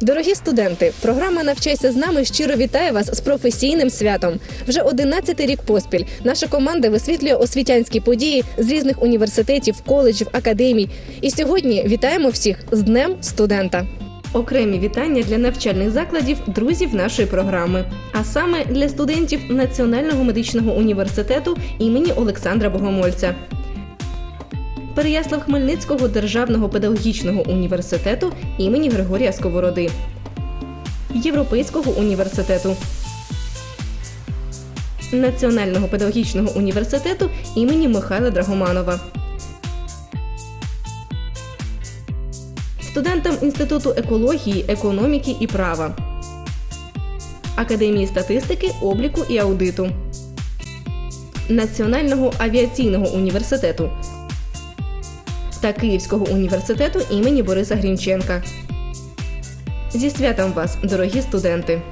Дорогі студенти, програма Навчайся з нами щиро вітає вас з професійним святом. Вже 11-й рік поспіль наша команда висвітлює освітянські події з різних університетів, коледжів, академій. І сьогодні вітаємо всіх з Днем студента. Окремі вітання для навчальних закладів друзів нашої програми, а саме для студентів Національного медичного університету імені Олександра Богомольця. Переяслав Хмельницького державного педагогічного університету імені Григорія Сковороди, Європейського університету, Національного педагогічного університету імені Михайла Драгоманова, студентам Інституту екології, економіки і права, Академії статистики, обліку і аудиту, Національного авіаційного університету та Київського університету імені Бориса Грінченка. Зі святом вас, дорогі студенти!